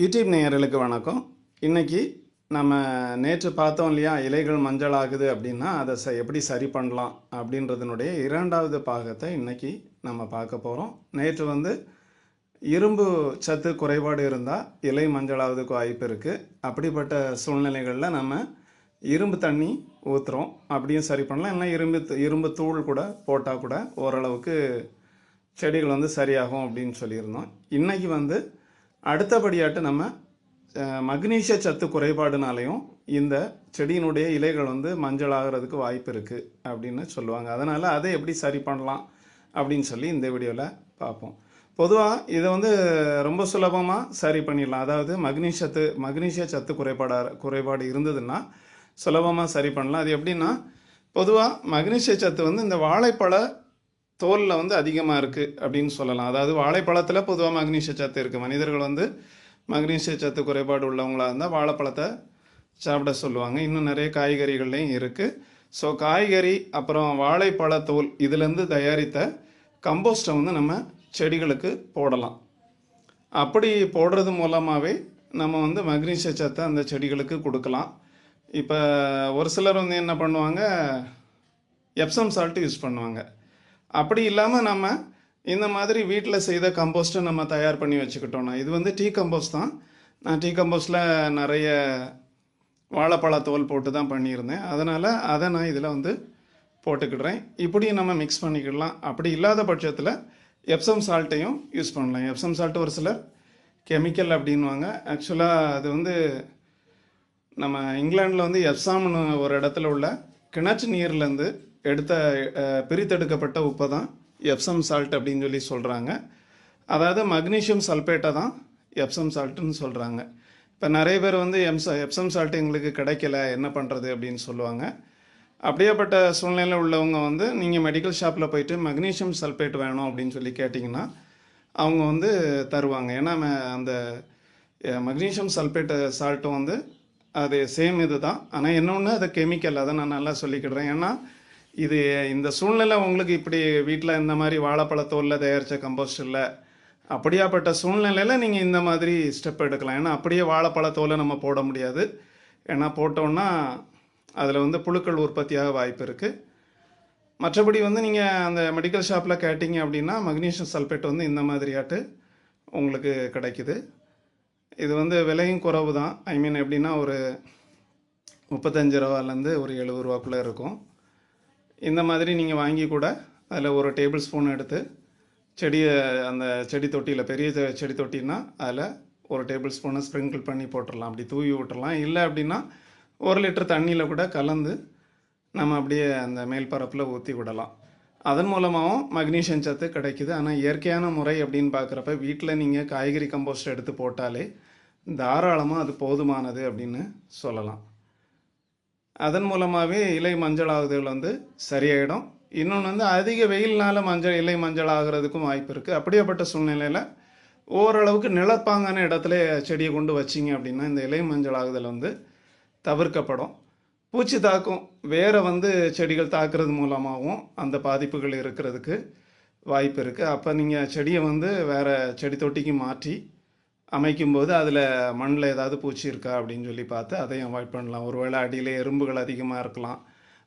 YouTube நேயர்களுக்கு வணக்கம். இன்றைக்கி நம்ம நேற்று பார்த்தோம் இல்லையா இலைகள் மஞ்சள் ஆகுது அப்படின்னா அதை ச எப்படி சரி பண்ணலாம் அப்படின்றதுனுடைய இரண்டாவது பாகத்தை இன்றைக்கி நம்ம பார்க்க போகிறோம் நேற்று வந்து இரும்பு சத்து குறைபாடு இருந்தால் இலை மஞ்சளாவதுக்கு வாய்ப்பு இருக்குது அப்படிப்பட்ட சூழ்நிலைகளில் நம்ம இரும்பு தண்ணி ஊற்றுறோம் அப்படியும் சரி பண்ணலாம். இல்லைன்னா இரும்பு இரும்பு தூள் கூட போட்டால் கூட ஓரளவுக்கு செடிகள் வந்து சரியாகும் அப்படின்னு சொல்லியிருந்தோம். இன்றைக்கி வந்து அடுத்தபடியாட்டு நம்ம மக்னீசிய சத்து குறைபாடுனாலையும் இந்த செடியினுடைய இலைகள் வந்து மஞ்சள் ஆகிறதுக்கு வாய்ப்பு இருக்குது அப்படின்னு சொல்லுவாங்க. அதனால் அதை எப்படி சரி பண்ணலாம் அப்படின்னு சொல்லி இந்த வீடியோவில் பார்ப்போம். பொதுவாக இதை வந்து ரொம்ப சுலபமாக சரி பண்ணிடலாம். அதாவது மக்னீசியத்து மக்னீசிய சத்து குறைபாடாக குறைபாடு இருந்ததுன்னா சுலபமாக சரி பண்ணலாம். அது எப்படின்னா பொதுவாக மக்னீசிய சத்து வந்து இந்த வாழைப்பழ தோலில் வந்து அதிகமாக இருக்குது அப்படின்னு சொல்லலாம். அதாவது வாழைப்பழத்தில் பொதுவாக மக்னீசிய சத்து இருக்குது மனிதர்கள் வந்து மக்னீசிய சத்து குறைபாடு உள்ளவங்களாக இருந்தால் வாழைப்பழத்தை சாப்பிட சொல்லுவாங்க. இன்னும் நிறைய காய்கறிகள்லையும் இருக்குது ஸோ காய்கறி அப்புறம் வாழைப்பழத்தோல் இதுலேருந்து தயாரித்த கம்போஸ்ட்டை வந்து நம்ம செடிகளுக்கு போடலாம். அப்படி போடுறது மூலமாகவே நம்ம வந்து மக்னீசிய சத்தை அந்த செடிகளுக்கு கொடுக்கலாம். இப்போ ஒரு சிலர் வந்து என்ன பண்ணுவாங்க எப்சம் சால்ட்டு யூஸ் பண்ணுவாங்க. அப்படி இல்லாமல் நம்ம இந்த மாதிரி வீட்டில் செய்த கம்போஸ்ட்டை நம்ம தயார் பண்ணி வச்சுக்கிட்டோம்னா இது வந்து டீ கம்போஸ்ட் தான். நான் டீ கம்போஸ்டில் நிறைய வாழைப்பழ தோல் போட்டு தான் பண்ணியிருந்தேன். அதனால் அதை நான் இதில் வந்து போட்டுக்கிடுறேன். இப்படி நம்ம மிக்ஸ் பண்ணிக்கிடலாம். அப்படி இல்லாத பட்சத்தில் எப்சம் சால்ட்டையும் யூஸ் பண்ணலாம். எப்சம் சால்ட் ஒரு சிலர் கெமிக்கல் அப்படின்வாங்க ஆக்சுவலாக அது வந்து நம்ம இங்கிலாண்டில் வந்து எப்சாம்னு ஒரு இடத்துல உள்ள கிணற்று நீர்லேருந்து எடுத்த பிரித்தெடுக்கப்பட்ட உப்பை தான் எப்சம் சால்ட் அப்படின்னு சொல்லி சொல்கிறாங்க அதாவது மக்னீஷியம் சல்பேட்டை தான் எப்சம் சால்ட்டுன்னு சொல்கிறாங்க இப்போ நிறைய பேர் வந்து எம்ச எப்சம் சால்ட் எங்களுக்கு கிடைக்கல என்ன பண்ணுறது அப்படின்னு சொல்லுவாங்க. அப்படியேப்பட்ட சூழ்நிலையில் உள்ளவங்க வந்து நீங்கள் மெடிக்கல் ஷாப்பில் போயிட்டு மக்னீஷியம் சல்பேட் வேணும் அப்படின்னு சொல்லி கேட்டிங்கன்னா அவங்க வந்து தருவாங்க. ஏன்னா அந்த மக்னீஷியம் சல்பேட் சால்ட்டும் வந்து அது சேம் இது தான் ஆனால் ஒன்று அது கெமிக்கல். அதை நான் நல்லா சொல்லிக்கிடுறேன். ஏன்னா இது இந்த சூழ்நிலை உங்களுக்கு இப்படி வீட்டில் இந்த மாதிரி வாழைப்பழத்தோலில் தயாரித்த கம்போஸ்ட் இல்லை அப்படியாப்பட்ட சூழ்நிலையில் நீங்கள் இந்த மாதிரி ஸ்டெப் எடுக்கலாம். ஏன்னா அப்படியே வாழைப்பழத்தோலை நம்ம போட முடியாது. ஏன்னா போட்டோன்னா அதில் வந்து புழுக்கள் உற்பத்தியாக வாய்ப்பு இருக்குது மற்றபடி வந்து நீங்கள் அந்த மெடிக்கல் ஷாப்பில் கேட்டிங்க அப்படின்னா மக்னீஷியம் சல்பேட் வந்து இந்த மாதிரியாட்டு உங்களுக்கு கிடைக்குது. இது வந்து விலையும் குறைவு தான் ஐ மீன் எப்படின்னா ஒரு முப்பத்தஞ்சு ரூபாலேருந்து ஒரு எழுபது ரூபாக்குள்ளே இருக்கும். இந்த மாதிரி நீங்கள் வாங்கி கூட அதில் ஒரு டேபிள் ஸ்பூன் எடுத்து செடியை அந்த செடி தொட்டியில் பெரிய செடி தொட்டின்னா அதில் ஒரு டேபிள் ஸ்பூனை ஸ்ப்ரிங்கிள் பண்ணி போட்டுடலாம் அப்படி தூவி விட்டுறலாம். இல்லை அப்படின்னா ஒரு லிட்டர் தண்ணியில் கூட கலந்து நம்ம அப்படியே அந்த மேல் பரப்பில் ஊற்றி விடலாம். அதன் மூலமாகவும் மக்னீஷியம் சத்து கிடைக்குது. ஆனால் இயற்கையான முறை அப்படின்னு பார்க்குறப்ப வீட்டில் நீங்கள் காய்கறி கம்போஸ்ட் எடுத்து போட்டாலே தாராளமாக அது போதுமானது அப்படின்னு சொல்லலாம். அதன் மூலமாகவே இலை மஞ்சள் ஆகுதல் வந்து சரியாயிடும். இன்னொன்று வந்து அதிக வெயில்னால மஞ்சள் இலை மஞ்சள் ஆகிறதுக்கும் வாய்ப்பு இருக்குது அப்படியேப்பட்ட சூழ்நிலையில் ஓரளவுக்கு நிலப்பாங்கான இடத்துல செடியை கொண்டு வச்சிங்க அப்படின்னா இந்த இலை மஞ்சள் ஆகுதல் வந்து தவிர்க்கப்படும். பூச்சி தாக்கும் வேறு வந்து செடிகள் தாக்குறது மூலமாகவும் அந்த பாதிப்புகள் இருக்கிறதுக்கு வாய்ப்பு இருக்குது அப்போ நீங்கள் செடியை வந்து வேறு செடி தொட்டிக்கு மாற்றி அமைக்கும்போது அதில் மண்ணில் ஏதாவது பூச்சி இருக்கா அப்படின்னு சொல்லி பார்த்து அதையும் அவாய்ட் பண்ணலாம். ஒருவேளை அடியில் எறும்புகள் அதிகமாக இருக்கலாம்.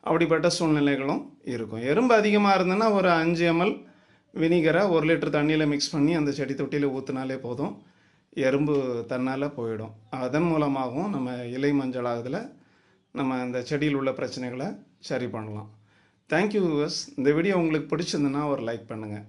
அப்படிப்பட்ட சூழ்நிலைகளும் இருக்கும். எறும்பு அதிகமாக இருந்ததுன்னா ஒரு அஞ்சு எம்எல் வினிகரை ஒரு லிட்டர் தண்ணியில் மிக்ஸ் பண்ணி அந்த செடி தொட்டியில் ஊற்றினாலே போதும். எறும்பு தன்னால் போயிடும். அதன் மூலமாகவும் நம்ம இலை மஞ்சள் ஆகுதில் நம்ம அந்த செடியில் உள்ள பிரச்சனைகளை சரி பண்ணலாம். தேங்க்யூ விவர்ஸ் இந்த வீடியோ உங்களுக்கு பிடிச்சிருந்துன்னா ஒரு லைக் பண்ணுங்கள்